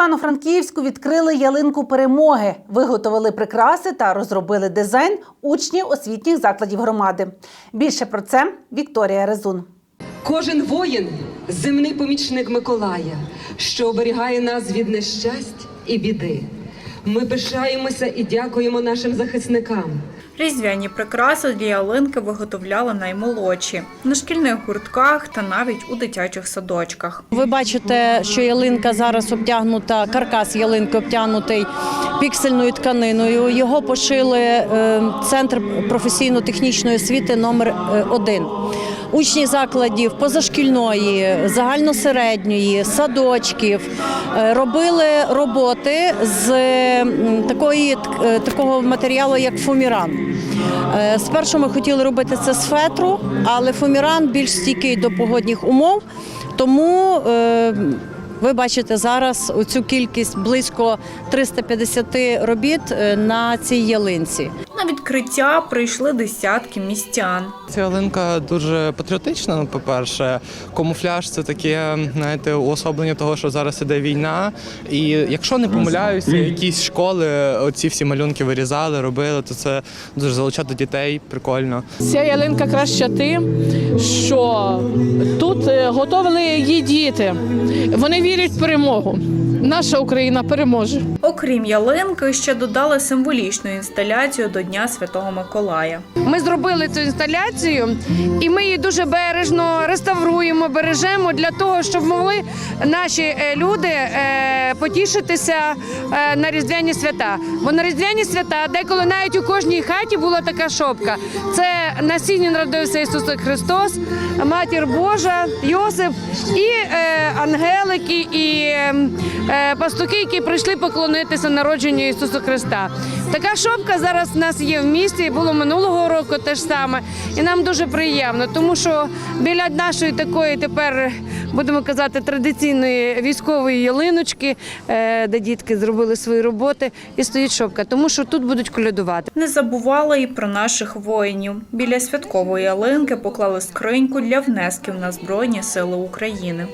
Івано-Франківську відкрили ялинку перемоги, виготовили прикраси та розробили дизайн учнів освітніх закладів громади. Більше про це Вікторія Резун. Кожен воїн земний помічник Миколая, що оберігає нас від нещасть і біди. Ми пишаємося і дякуємо нашим захисникам. Різдвяні прикраси для ялинки виготовляли наймолодші на шкільних гуртках та навіть у дитячих садочках. Ви бачите, що ялинка зараз обтягнута, каркас ялинки обтягнутий піксельною тканиною. Його пошили е, центр професійно-технічної освіти номер 1 Учні закладів позашкільної, загальносередньої, садочків е, робили роботи з такої е, такого матеріалу, як фуміран. Е, Спершу ми хотіли робити це з фетру, але фуміран більш стійкий до погодних умов, тому е, ви бачите зараз цю кількість близько 350 робіт е, на цій ялинці. На відкриття прийшли десятки містян. Ця ялинка дуже патріотична. Ну, по-перше, камуфляж це таке, знаєте, уособлення того, що зараз іде війна. І якщо не помиляюся, якісь школи оці всі малюнки вирізали, робили, то це дуже залучати дітей, прикольно. Ця ялинка краща тим, що тут е, готовили її діти. Вони вірять в перемогу. Наша Україна переможе. Окрім ялинки, ще додали символічну інсталяцію до Дня Святого Миколая. Ми зробили цю інсталяцію, і ми її дуже бережно реставруємо, бережемо для того, щоб могли наші е, люди е, потішитися е, на різдвяні свята. Бо на різдвяні свята, деколи навіть у кожній хаті була така шопка. Це на народився Ісус Христос, Матір Божа, Йосип і ангелики, і е, е, пастуки, які прийшли поклонитися народженню Ісуса Христа. Така шопка зараз в нас є в місті. Було минулого року те ж саме, і нам дуже приємно, тому що біля нашої такої тепер будемо казати традиційної військової ялиночки, е, де дітки зробили свої роботи, і стоїть шопка, тому що тут будуть колядувати. Не забували і про наших воїнів. Біля святкової ялинки поклали скриньку для внесків на Збройні Сили України.